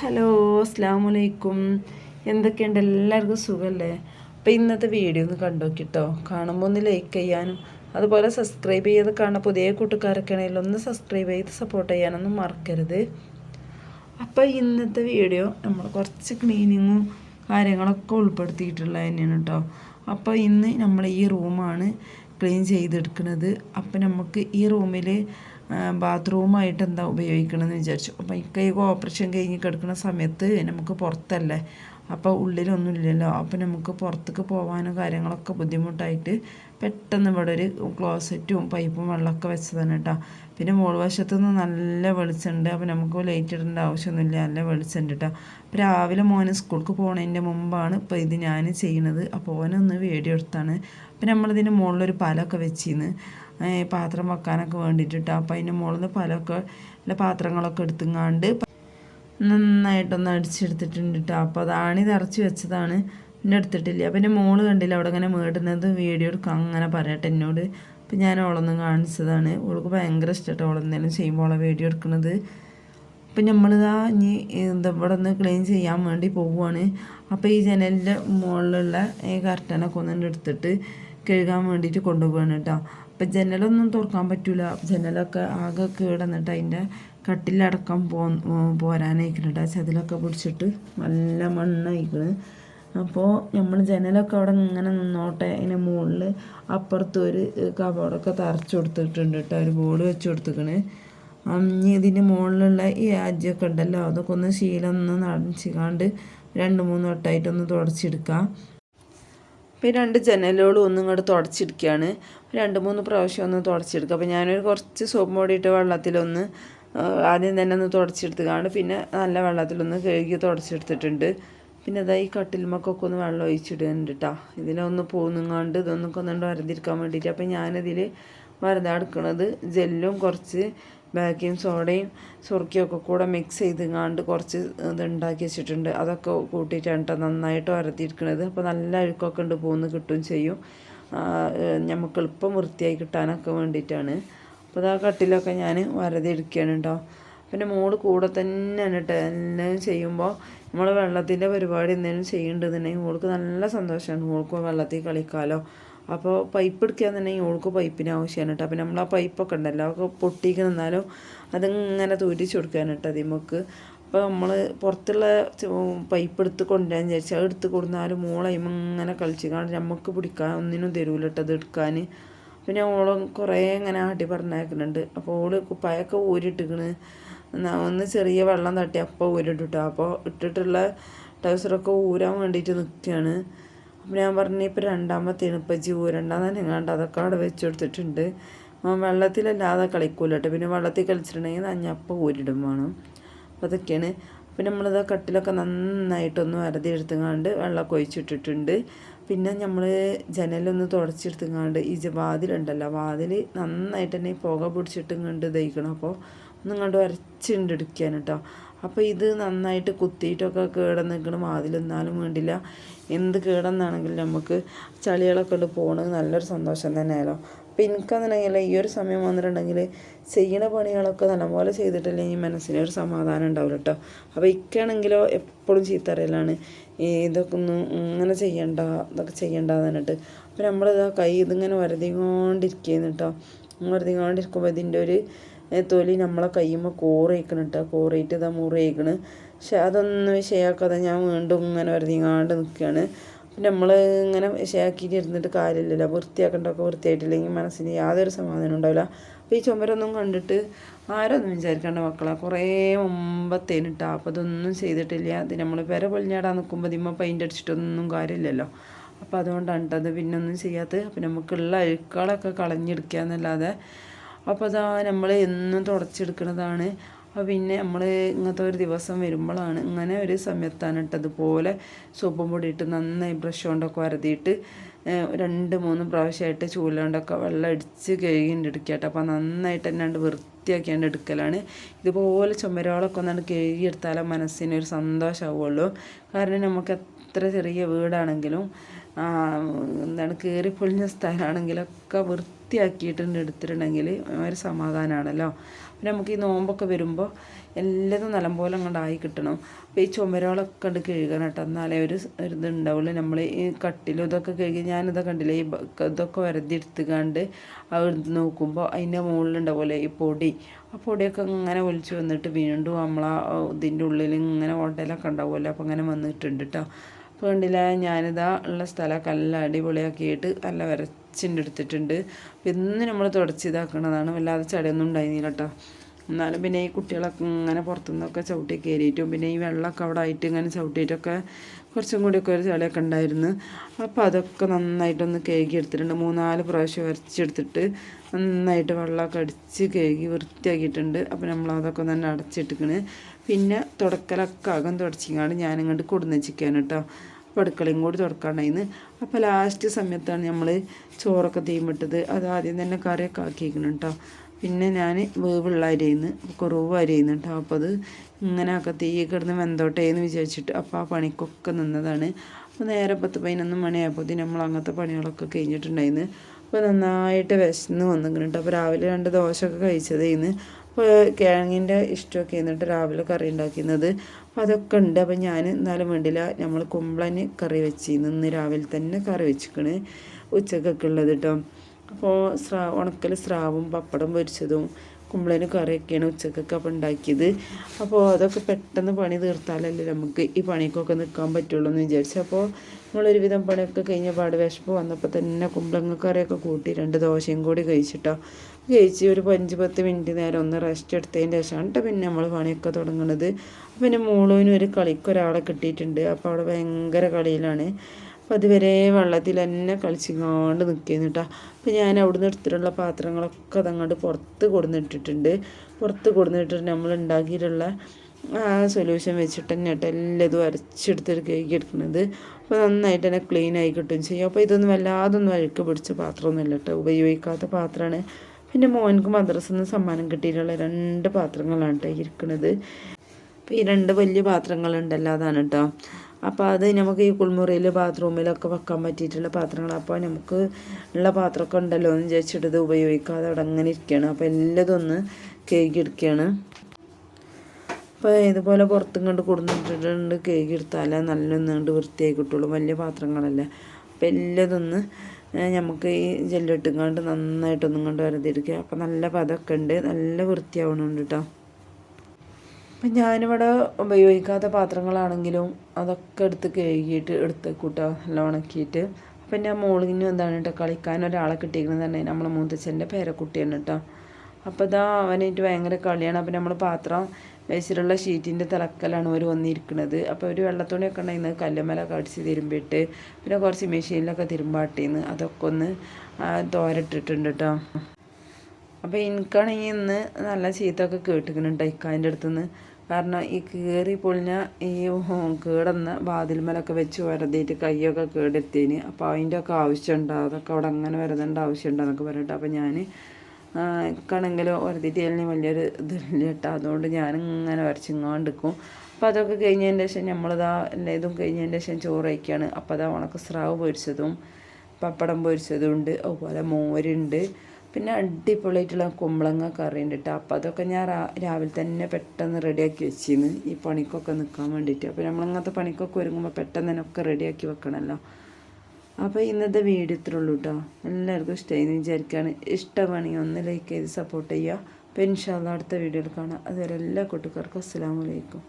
Hello അസ്സാം വലൈക്കും എന്തൊക്കെയുണ്ട്? എല്ലാവർക്കും സുഖമല്ലേ അപ്പോൾ ഇന്നത്തെ വീഡിയോ ഒന്ന് കണ്ടോക്കിട്ടോ. കാണുമ്പോൾ ഒന്ന് ലൈക്ക് ചെയ്യാനും അതുപോലെ സബ്സ്ക്രൈബ് ചെയ്ത് കാണാൻ പുതിയ കൂട്ടുകാരൊക്കെ ആണെങ്കിലും ഒന്ന് സബ്സ്ക്രൈബ് ചെയ്ത് സപ്പോർട്ട് ചെയ്യാനൊന്നും മറക്കരുത്. അപ്പോൾ ഇന്നത്തെ വീഡിയോ നമ്മൾ കുറച്ച് ക്ലീനിങ്ങും കാര്യങ്ങളൊക്കെ ഉൾപ്പെടുത്തിയിട്ടുള്ള തന്നെയാണ് കേട്ടോ അപ്പോൾ ഇന്ന് നമ്മൾ ഈ റൂമാണ് ക്ലീൻ ചെയ്തെടുക്കുന്നത് അപ്പോൾ നമുക്ക് ഈ റൂമിൽ ബാത്റൂമായിട്ട് എന്താ ഉപയോഗിക്കണമെന്ന് വിചാരിച്ചു. അപ്പോൾ ഈ കൈ ഓപ്പറേഷൻ കഴിഞ്ഞ് കിടക്കുന്ന സമയത്ത് നമുക്ക് പുറത്തല്ലേ അപ്പോൾ ഉള്ളിലൊന്നും ഇല്ലല്ലോ അപ്പോൾ നമുക്ക് പുറത്തേക്ക് പോകാനും കാര്യങ്ങളൊക്കെ ബുദ്ധിമുട്ടായിട്ട് പെട്ടെന്ന് ഇവിടെ ഒരു ക്ലോസറ്റും പൈപ്പും വെള്ളമൊക്കെ വെച്ചതാണ് കേട്ടോ. പിന്നെ മോൾ വശത്തു നിന്ന് നല്ല വെളിച്ചമുണ്ട്. അപ്പോൾ നമുക്ക് ലൈറ്റ് ഇടേണ്ട ആവശ്യമൊന്നുമില്ല. നല്ല വെളിച്ചമുണ്ട് കേട്ടോ. അപ്പോൾ രാവിലെ മോന് സ്കൂൾക്ക് പോകുന്നതിന്റെ മുമ്പാണ് ഇപ്പോൾ ഇത് ഞാൻ ചെയ്യുന്നത് അപ്പോൾ ഓനൊന്ന് വീഡിയോ എടുത്താണ്. അപ്പോൾ നമ്മളിതിന്റെ മുകളിലൊരു പലമൊക്കെ വെച്ചിന്ന്. പാത്രം വെക്കാനൊക്കെ വേണ്ടിയിട്ട് കേട്ടോ. അപ്പോൾ അതിന്റെ മുകളിൽ നിന്ന് പലൊക്കെ പാത്രങ്ങളൊക്കെ എടുത്തുങ്ങാണ്ട് നന്നായിട്ടൊന്ന് അടിച്ചെടുത്തിട്ടുണ്ട് കേട്ടോ അപ്പോൾ അതാണ് ഇത് അരച്ച് വെച്ചതാണ്. എന്നെ എടുത്തിട്ടില്ല. അപ്പം എന്റെ മോൾ കണ്ടില്ല അവിടെ അങ്ങനെ മേടുന്നത്? വീഡിയോ എടുക്കുക അങ്ങനെ പറയട്ടെ എന്നോട്. അപ്പം ഞാൻ ഓളൊന്നും കാണിച്ചതാണ്. ഓൾക്ക് ഭയങ്കര ഇഷ്ടമായിട്ട് ഓളെന്തെങ്കിലും ചെയ്യുമ്പോൾ ഓളെ വീഡിയോ എടുക്കുന്നത് അപ്പം നമ്മളിതാ ഇനി എന്താ ഇവിടെ ഒന്ന് ക്ലീൻ ചെയ്യാൻ വേണ്ടി പോവുകയാണ് അപ്പോൾ ഈ ജനലിന്റെ മുകളിലുള്ള ഈ കർട്ടനൊക്കെ ഒന്നും എടുത്തിട്ട് കഴുകാൻ വേണ്ടിയിട്ട് കൊണ്ടുപോവാണ് കേട്ടോ അപ്പം ജനലൊന്നും തുറക്കാൻ പറ്റില്ല ജനലൊക്കെ ആകെ കീടന്നിട്ട് അതിന്റെ കട്ടിലടക്കം പോ പോരാനായിക്കുന്നുണ്ട് ആ ചതിലൊക്കെ പിടിച്ചിട്ട് നല്ല മണ്ണായിക്കണ്. അപ്പോൾ നമ്മൾ ജനലൊക്കെ അവിടെ ഇങ്ങനെ നിന്നോട്ടെ. അതിന് മുകളിൽ അപ്പുറത്ത് ഒരു കബോർഡൊക്കെ തറച്ചു കൊടുത്തിട്ടുണ്ട് കേട്ടോ ഒരു ബോർഡ് വെച്ച് കൊടുത്തിക്കണ്. ഇനി ഇതിന്റെ മുകളിലുള്ള ഈ ആജ്യമൊക്കെ ഉണ്ടല്ലോ. അതൊക്കെ ഒന്ന് ശീലം ഒന്ന് നടച്ചിക്കാണ്ട് രണ്ട് മൂന്ന് വട്ടമായിട്ടൊന്ന് തുടച്ചെടുക്കാം. അപ്പോൾ ഈ രണ്ട് ജനലുകളും ഒന്നും ഇങ്ങോട്ട് തുടച്ചിരിക്കുകയാണ്. രണ്ട് മൂന്ന് പ്രാവശ്യം ഒന്ന് തുടച്ചെടുക്കുക അപ്പോൾ ഞാനൊരു കുറച്ച് സോപ്പ് പൊടിയിട്ട് വെള്ളത്തിലൊന്ന് ആദ്യം തന്നെ ഒന്ന് തുടച്ചെടുത്തുകാണ്ട് പിന്നെ നല്ല വെള്ളത്തിലൊന്ന് കഴുകി തുടച്ചെടുത്തിട്ടുണ്ട്. പിന്നെ അതായി കട്ടിലുമൊക്കെ ഒന്ന് വെള്ളം ഒഴിച്ചിടുന്നുണ്ട് കേട്ടോ ഇതിലൊന്ന് പോകുന്നുങ്ങാണ്ട് ഇതൊന്നും കൊന്നുകൊണ്ട് വരതിരിക്കാൻ വേണ്ടിയിട്ട്. അപ്പോൾ ഞാനിതിൽ വരതാടുക്കുന്നത് ജെല്ലും കുറച്ച് ബേക്കിംഗ് സോഡയും സുറുക്കിയൊക്കെ കൂടെ മിക്സ് ചെയ്തുങ്ങാണ്ട് കുറച്ച് ഇത് ഉണ്ടാക്കി വെച്ചിട്ടുണ്ട്. അതൊക്കെ കൂട്ടിയിട്ടാണ് കേട്ടോ നന്നായിട്ട് വരത്തിയിരിക്കണത്. അപ്പോൾ നല്ല അഴുക്കൊക്കെ ഉണ്ട് പോകുന്ന കിട്ടും ചെയ്യും. നമുക്ക് എളുപ്പം വൃത്തിയായി കിട്ടാനൊക്കെ വേണ്ടിയിട്ടാണ്. അപ്പോൾ ആ കട്ടിലൊക്കെ ഞാൻ വരതെടുക്കുകയാണ് കേട്ടോ പിന്നെ മോൾ കൂടെ തന്നെയാണ് കേട്ടോ എല്ലാം ചെയ്യുമ്പോൾ നമ്മൾ വെള്ളത്തിന്റെ പരിപാടി എന്തെങ്കിലും ചെയ്യുന്നുണ്ടെന്നുണ്ടെങ്കിൽ മോൾക്ക് നല്ല സന്തോഷമാണ് മോൾക്ക് വെള്ളത്തിൽ കളിക്കാമല്ലോ അപ്പോൾ പൈപ്പ് എടുക്കുകയെന്നുണ്ടെങ്കിൽ ഓൾക്ക് പൈപ്പിന് ആവശ്യമാണ് കേട്ടോ അപ്പോൾ നമ്മൾ ആ പൈപ്പൊക്കെ ഉണ്ടല്ലോ അതൊക്കെ പൊട്ടിക്ക് നിന്നാലും അതിങ്ങനെ തൂരിച്ച് കൊടുക്കാൻ കേട്ടോ അതിമക്ക് അപ്പോൾ നമ്മൾ പുറത്തുള്ള പൈപ്പ് എടുത്ത് കൊണ്ടുവരാൻ വിചാരിച്ചാൽ അത് എടുത്ത് കൊടുത്താലും മോളയും ഇങ്ങനെ കളിച്ച് കാണും നമുക്ക് പിടിക്കാൻ ഒന്നിനും തരൂല കേട്ടോ അത് എടുക്കാൻ പിന്നെ ഓളും കുറേ ഇങ്ങനെ ആട്ടി പറഞ്ഞേക്കുന്നുണ്ട് അപ്പോൾ ഓൾ കുപ്പായൊക്കെ ഊരിട്ടിക്കണ് ഒന്ന് ചെറിയ വെള്ളം തട്ടി അപ്പോൾ ഊരിട്ടിട്ടോ അപ്പോൾ ഇട്ടിട്ടുള്ള ടൗസറൊക്കെ ഊരാൻ വേണ്ടിയിട്ട് നിൽക്കുകയാണ് അപ്പം ഞാൻ പറഞ്ഞു ഇപ്പോൾ രണ്ടാമത്തെ ഇപ്പം ജി ഊരണ്ടാന്ന് എങ്ങാണ്ട് അതൊക്കെ അവിടെ വെച്ച് കൊടുത്തിട്ടുണ്ട്. വെള്ളത്തിലല്ലാതെ കളിക്കൂല പിന്നെ വെള്ളത്തിൽ കളിച്ചിട്ടുണ്ടെങ്കിൽ നഞ്ഞപ്പം ഊരിടും വേണം. അപ്പം അതൊക്കെയാണ്. പിന്നെ നമ്മളിത് കട്ടിലൊക്കെ നന്നായിട്ടൊന്ന് വരതി എടുത്തുങ്ങാണ്ട് വെള്ളം ഒഴിച്ചിട്ടിട്ടുണ്ട്. പിന്നെ നമ്മൾ ജനലൊന്ന് തുടച്ചെടുത്തുങ്ങാണ്ട് ഈ വാതിലുണ്ടല്ലോ വാതിൽ നന്നായിട്ട് തന്നെ പുക പിടിച്ചിട്ട് ഇങ്ങോട്ട് ദഹിക്കണം അപ്പോൾ ഒന്ന് ഇങ്ങോട്ട് വരച്ചുണ്ട് കേട്ടോ അപ്പോൾ ഇത് നന്നായിട്ട് കുത്തിയിട്ടൊക്കെ കേടന്ന് നിൽക്കണം വാതിലെന്നാലും വേണ്ടില്ല. എന്ത് കേടെന്നാണെങ്കിലും നമുക്ക് ചളികളൊക്കെ ഉണ്ട് പോകണത് നല്ലൊരു സന്തോഷം തന്നെയല്ലോ അപ്പോൾ എനിക്കെന്നുണ്ടെങ്കിൽ ഈ ഒരു സമയം വന്നിട്ടുണ്ടെങ്കിൽ ചെയ്യണ പണികളൊക്കെ നല്ലപോലെ ചെയ്തിട്ടില്ലെങ്കിൽ മനസ്സിന് ഒരു സമാധാനം ഉണ്ടാവില്ല കേട്ടോ അപ്പോൾ ഇക്കാണെങ്കിലോ എപ്പോഴും ചീത്തറിയലാണ് ഇതൊക്കെ ഒന്ന് ഇങ്ങനെ ചെയ്യണ്ട ഇതൊക്കെ ചെയ്യണ്ട എന്നിട്ട് അപ്പോൾ നമ്മളിതാ കൈ ഇതിങ്ങനെ വരതികൊണ്ടിരിക്കുന്നു കേട്ടോ വരതികൊണ്ടിരിക്കുമ്പോൾ ഇതിന്റെ ഒരു തൊലി നമ്മളെ കയ്യുമ്പോൾ കോറയിക്കണം കേട്ടോ കോറിയിട്ട് ഇതാ മുറിയിക്കണ്. പക്ഷെ അതൊന്നും വിഷയാക്കാതെ ഞാൻ വീണ്ടും ഇങ്ങനെ വരതിങ്ങാണ്ട് നിൽക്കുകയാണ്. പിന്നെ നമ്മൾ ഇങ്ങനെ വിഷയാക്കിയിട്ട് ഇരുന്നിട്ട് കാര്യമില്ലല്ലോ. വൃത്തിയാക്കേണ്ടതൊക്കെ വൃത്തിയായിട്ടില്ലെങ്കിൽ മനസ്സിന് യാതൊരു സമാധാനം ഉണ്ടാവില്ല. അപ്പോൾ ഈ ചുമരൊന്നും കണ്ടിട്ട് ആരൊന്നും വിചാരിക്കേണ്ട മക്കളെ. കുറേ മുമ്പത്തേനിട്ടാ അപ്പോൾ അതൊന്നും ചെയ്തിട്ടില്ല. അത് നമ്മൾ പെര പൊളിഞ്ഞാടാൻ നിൽക്കുമ്പോൾ ഇതിമ്മ പെയിന്റ് അടിച്ചിട്ടൊന്നും കാര്യമില്ലല്ലോ. അപ്പോൾ അതുകൊണ്ടാണ് അത് പിന്നെ ഒന്നും ചെയ്യാത്തത്. അപ്പം നമുക്കുള്ള അഴുക്കുകളൊക്കെ കളഞ്ഞെടുക്കുക എന്നല്ലാതെ. അപ്പോൾ അതാ നമ്മൾ എന്നും തുടച്ചെടുക്കുന്നതാണ്. അപ്പോൾ പിന്നെ നമ്മൾ ഇങ്ങനത്തെ ഒരു ദിവസം വരുമ്പോഴാണ് ഇങ്ങനെ ഒരു സമയത്താണ് ഇട്ടതുപോലെ സോപ്പും പൊടി ഇട്ട് നന്നായി ബ്രഷ് കൊണ്ടൊക്കെ വരതിയിട്ട് രണ്ട് മൂന്ന് പ്രാവശ്യമായിട്ട് ചൂല കൊണ്ടൊക്കെ വെള്ളം അടിച്ച് കഴുകിണ്ട് എടുക്കട്ടെ അപ്പോൾ നന്നായിട്ട് തന്നെ വൃത്തിയാക്കിയാണ്ട് എടുക്കലാണ്. ഇതുപോലെ ചുമരോളൊക്കെ ഒന്നാണ് കഴുകിയെടുത്താലേ മനസ്സിനൊരു സന്തോഷമാവുള്ളൂ കാരണം നമുക്ക് എത്ര ചെറിയ വീടാണെങ്കിലും എന്താണ് കയറിപ്പൊളിഞ്ഞ സ്ഥലമാണെങ്കിലൊക്കെ വൃത്തിയാക്കിയിട്ടുണ്ട് എടുത്തിട്ടുണ്ടെങ്കിൽ ഒരു സമാധാനമാണല്ലോ. പിന്നെ നമുക്ക് ഈ നോമ്പൊക്കെ വരുമ്പോൾ എല്ലാതും പോലെ ആയി കിട്ടണം. അപ്പോൾ ഈ ചുമരുകളൊക്കെ ഉണ്ട് കഴുകണം കേട്ടോ. എന്നാലേ ഒരു ഒരു ഇതുണ്ടാവുള്ളൂ. നമ്മൾ ഈ കട്ടിലും ഇതൊക്കെ കഴുകി ഞാനിതൊക്കെ കണ്ടില്ലേ ഈ ഇതൊക്കെ വരതി എടുത്തുകാണ്ട് അത് നോക്കുമ്പോൾ അതിന്റെ മുകളിലുണ്ടാവുമല്ലേ ഈ പൊടി. ആ പൊടിയൊക്കെ ഇങ്ങനെ ഒലിച്ച് വന്നിട്ട് വീണ്ടും നമ്മളാ ഇതിന്റെ ഉള്ളിൽ ഇങ്ങനെ ഉടലൊക്കെ ഉണ്ടാവുമല്ലോ. അപ്പോൾ അങ്ങനെ വന്നിട്ടുണ്ട് കേട്ടോ. അപ്പോൾ ഞാനിതാ ഉള്ള സ്ഥലമൊക്കെ നല്ല അടിപൊളിയാക്കിയിട്ട് നല്ല വരച്ചിന്റെ എടുത്തിട്ടുണ്ട്. അപ്പോൾ ഇന്ന് നമ്മൾ തുടച്ച് ഇതാക്കണതാണ്. വല്ലാതെ ചടയൊന്നും ഉണ്ടായിരുന്നില്ല കേട്ടോ. എന്നാലും പിന്നെ ഈ കുട്ടികളൊക്കെ ഇങ്ങനെ പുറത്തുനിന്നൊക്കെ ചവിട്ടി കയറിയിട്ടും പിന്നെ ഈ വെള്ളമൊക്കെ അവിടെ ആയിട്ട് ഇങ്ങനെ ചവിട്ടിയിട്ടൊക്കെ കുറച്ചും കൂടിയൊക്കെ ഒരു ചളിയൊക്കെ ഉണ്ടായിരുന്നു. അപ്പോൾ അതൊക്കെ നന്നായിട്ടൊന്ന് കേകി എടുത്തിട്ടുണ്ട്. മൂന്നാൽ പ്രാവശ്യം വരച്ചെടുത്തിട്ട് നന്നായിട്ട് വെള്ളമൊക്കെ അടിച്ച് കേകി വൃത്തിയാക്കിയിട്ടുണ്ട്. അപ്പോൾ നമ്മൾ അതൊക്കെ തന്നെ അടച്ചിട്ടിക്കണ് പിന്നെ തുടക്കലൊക്കെ അകം തുടച്ചിങ്ങാണ്ട് ഞാനിങ്ങോട്ട് കൊടുന്ന് വെച്ചിരിക്കാൻ കേട്ടോ. അപ്പോൾ അടുക്കളയും കൂടി തുടക്കാണ്ടായിന്ന് അപ്പോൾ ലാസ്റ്റ് സമയത്താണ് നമ്മൾ ചോറൊക്കെ തീമിട്ടത്. അത് ആദ്യം തന്നെ കറിയൊക്കെ ആക്കിയിരിക്കണം കേട്ടോ. പിന്നെ ഞാൻ വേവുള്ള അരിയുന്നു കുറവ് അരിയുന്നു കേട്ടോ. അപ്പോൾ അത് ഇങ്ങനെ ഒക്കെ തീ കിടന്ന് വെന്തോട്ടേന്ന് വിചാരിച്ചിട്ട് അപ്പോൾ ആ പണിക്കൊക്കെ നിന്നതാണ്. അപ്പോൾ നേരെ പത്ത് പതിനൊന്ന് മണിയായപ്പോൾ നമ്മൾ അങ്ങനത്തെ പണികളൊക്കെ കഴിഞ്ഞിട്ടുണ്ടായിരുന്നു. അപ്പോൾ നന്നായിട്ട് വിശന്ന് വന്നിങ്ങനെ കേട്ടോ. അപ്പോൾ രാവിലെ രണ്ട് ദോശയൊക്കെ കഴിച്ചതേന്ന് അപ്പോൾ കിഴങ്ങിന്റെ ഇഷ്ടമൊക്കെ എന്നിട്ട് രാവിലെ കറി ഉണ്ടാക്കുന്നത് അപ്പോൾ അതൊക്കെ ഉണ്ട്. അപ്പോൾ ഞാൻ എന്നാലും വേണ്ടില്ല നമ്മൾ കുമ്പളന് കറി വെച്ച് ഇന്ന് രാവിലെ തന്നെ കറി വെച്ചിക്കണ് ഉച്ചക്കൊക്കെ ഉള്ളത് കേട്ടോ അപ്പോൾ സ്രാ ഉണക്കൽ സ്രാവും പപ്പടം പൊരിച്ചതും കുമ്പളന് കറിയൊക്കെയാണ് ഉച്ചക്കൊക്കെ അപ്പോൾ ഉണ്ടാക്കിയത്. അപ്പോൾ അതൊക്കെ പെട്ടെന്ന് പണി തീർത്താലല്ലേ നമുക്ക് ഈ പണിക്കൊക്കെ നിൽക്കാൻ പറ്റുള്ളൂ എന്ന് വിചാരിച്ചു. അപ്പോൾ നമ്മളൊരുവിധം പണിയൊക്കെ കഴിഞ്ഞ പാട് വിശപ്പ് വന്നപ്പോൾ തന്നെ കുമ്പളങ്ങ കറിയൊക്കെ കൂട്ടി രണ്ട് ദോശയും കൂടി കഴിച്ചിട്ടോ. കഴിച്ച് ഒരു അഞ്ച് പത്ത് മിനിറ്റ് നേരം ഒന്ന് റെസ്റ്റ് എടുത്തതിന് ശേഷമാണ് കേട്ടോ പിന്നെ നമ്മൾ പണിയൊക്കെ തുടങ്ങുന്നത് പിന്നെ മോളൂനും ഒരു കളിക്ക് ഒരാളെ കിട്ടിയിട്ടുണ്ട്. അപ്പോൾ അവിടെ ഭയങ്കര കളിയിലാണ്. അപ്പോൾ അതുവരെ വെള്ളത്തിൽ തന്നെ കളിച്ചിങ്ങാണ്ട് നിൽക്കുന്നു കേട്ടോ അപ്പോൾ ഞാൻ അവിടുന്ന് എടുത്തിട്ടുള്ള പാത്രങ്ങളൊക്കെ അതങ്ങോട്ട് പുറത്ത് കൊടുന്നിട്ടിട്ടുണ്ട്. പുറത്ത് കൊടുന്നിട്ടിട്ട് നമ്മൾ ഉണ്ടാക്കിയിട്ടുള്ള ആ സൊല്യൂഷൻ വെച്ചിട്ട് തന്നെ കേട്ടോ എല്ലാം ഇതും അരച്ചെടുത്തിട്ട് കഴുകി എടുക്കുന്നത് അപ്പോൾ നന്നായിട്ട് തന്നെ ക്ലീൻ ആയി കിട്ടുകയും ചെയ്യും. അപ്പോൾ ഇതൊന്നും വല്ലാതൊന്നും അഴുക്ക് പിടിച്ച പാത്രമൊന്നുമില്ല കേട്ടോ ഉപയോഗിക്കാത്ത പാത്രമാണ്. പിന്നെ മോനക്ക് മദ്രസയിൽ നിന്ന് സമ്മാനം കിട്ടിയിട്ടുള്ള രണ്ട് പാത്രങ്ങളാണ് കേട്ടോ ഇരിക്കുന്നത് അപ്പോൾ ഈ രണ്ട് വലിയ പാത്രങ്ങളുണ്ടല്ലോ അതാണ് കേട്ടോ അപ്പോൾ അത് നമുക്ക് ഈ കുളിമുറിയിൽ ബാത്റൂമിലൊക്കെ വെക്കാൻ പറ്റിയിട്ടുള്ള പാത്രങ്ങൾ. അപ്പോൾ നമുക്ക് ഉള്ള പാത്രമൊക്കെ ഉണ്ടല്ലോ എന്ന് വിചാരിച്ചിട്ട് ഉപയോഗിക്കാതെ അവിടെ അങ്ങനെ ഇരിക്കുകയാണ്. അപ്പോൾ എല്ലാതും ഒന്ന് കേക്ക് എടുക്കുകയാണ്. അപ്പോൾ ഇതുപോലെ പുറത്തും കണ്ട് കൊടുത്തിട്ടുണ്ട് കേക്ക് എടുത്താലേ നല്ലൊന്നുകൊണ്ട് വൃത്തിയായി കിട്ടുള്ളൂ. വലിയ പാത്രങ്ങളല്ലേ. അപ്പോൾ എല്ലാതൊന്ന് നമുക്ക് ഈ ജെല്ലിട്ടും കൊണ്ട് നന്നായിട്ടൊന്നും കൊണ്ട് വരതിരിക്കുക അപ്പം നല്ല പതൊക്കെ ഉണ്ട് നല്ല വൃത്തിയാവണുണ്ട് കേട്ടോ അപ്പം ഞാനിവിടെ ഉപയോഗിക്കാത്ത പാത്രങ്ങളാണെങ്കിലും അതൊക്കെ എടുത്ത് കഴുകിയിട്ട് എടുത്ത് കൂട്ടോ നല്ല ഉണക്കിയിട്ട്. അപ്പം എന്റെ മോളിനും എന്താണ് കേട്ടോ കളിക്കാൻ ഒരാളെ കിട്ടിയിരിക്കുന്നത് തന്നെ നമ്മളെ മൂത്തച്ഛന്റെ പേരക്കുട്ടിയാണ് കേട്ടോ അപ്പോൾ ഇതാ അവനായിട്ട് ഭയങ്കര കളിയാണ്. അപ്പം നമ്മൾ പാത്രം വെച്ചിട്ടുള്ള ഷീറ്റിന്റെ തിളക്കലാണ് അവർ വന്നിരിക്കുന്നത്. അപ്പോൾ ഒരു വെള്ളത്തുണിയൊക്കെ ഉണ്ടായിരുന്നു കല്ലുമല കടിച്ച് തിരുമ്പിയിട്ട് പിന്നെ കുറച്ച് മെഷീനിലൊക്കെ തിരുമ്പാട്ടിന്ന്. അതൊക്കെ ഒന്ന് തോരട്ടിട്ടുണ്ട് കേട്ടോ. അപ്പോൾ എനിക്കാണെങ്കിൽ ഇന്ന് നല്ല ചീത്തൊക്കെ കേട്ടിക്കുന്നുണ്ട് ഇക്കാന്റെ അടുത്തുനിന്ന്. കാരണം ഈ കീറി പൊളിഞ്ഞ ഈ കേടന്ന വാതിൽമലൊക്കെ വെച്ച് വരതിയിട്ട് കൈയൊക്കെ കേടെത്തിന് അപ്പോൾ അതിന്റെ ഒക്കെ ആവശ്യമുണ്ടോ. അതൊക്കെ അവിടെ അങ്ങനെ വരുന്നുണ്ട് ആവശ്യമുണ്ടോ എന്നൊക്കെ പറഞ്ഞിട്ട്. അപ്പോൾ ഞാൻ എനിക്കാണെങ്കിൽ അതിന് വലിയൊരു ഇതില്ല കേട്ടോ. അതുകൊണ്ട് ഞാനിങ്ങനെ വരച്ചിങ്ങോണ്ടിരിക്കും. അപ്പം അതൊക്കെ കഴിഞ്ഞതിന് ശേഷം നമ്മളിതാ എല്ലാ ഇതും കഴിഞ്ഞതിന് ശേഷം ചോറ് കഴിക്കുകയാണ് അപ്പോൾ അതാ ഉണക്ക സ്രാവ് പൊരിച്ചതും പപ്പടം പൊരിച്ചതും ഉണ്ട്. അതുപോലെ മോരുണ്ട് പിന്നെ അടിപൊളിയായിട്ടുള്ള കുമ്പളങ്ങ കറി ഉണ്ട് കേട്ടോ. അപ്പോൾ അതൊക്കെ ഞാൻ രാവിലെ തന്നെ പെട്ടെന്ന് റെഡിയാക്കി വെച്ചിരുന്നു ഈ പണിക്കൊക്കെ നിൽക്കാൻ വേണ്ടിയിട്ട്. അപ്പോൾ നമ്മളങ്ങനത്തെ പണിക്കൊക്കെ ഒരുങ്ങുമ്പോൾ പെട്ടെന്ന് തന്നെ ഒക്കെ റെഡിയാക്കി വെക്കണമല്ലോ അപ്പോൾ ഇന്നത്തെ വീഡിയോ ഇത്രേ ഉള്ളൂ കേട്ടോ എല്ലാവർക്കും ഇഷ്ടമായി എന്ന് വിചാരിക്കുകയാണ് ഇഷ്ടമാണെങ്കിൽ ഒന്ന് ലൈക്ക് ചെയ്ത് സപ്പോർട്ട് ചെയ്യുക. അപ്പോൾ ഇൻഷാല്ല അടുത്ത വീഡിയോയിൽ കാണാം. അതുവരെ എല്ലാ കൂട്ടുകാർക്കും അസ്സാം വലൈക്കും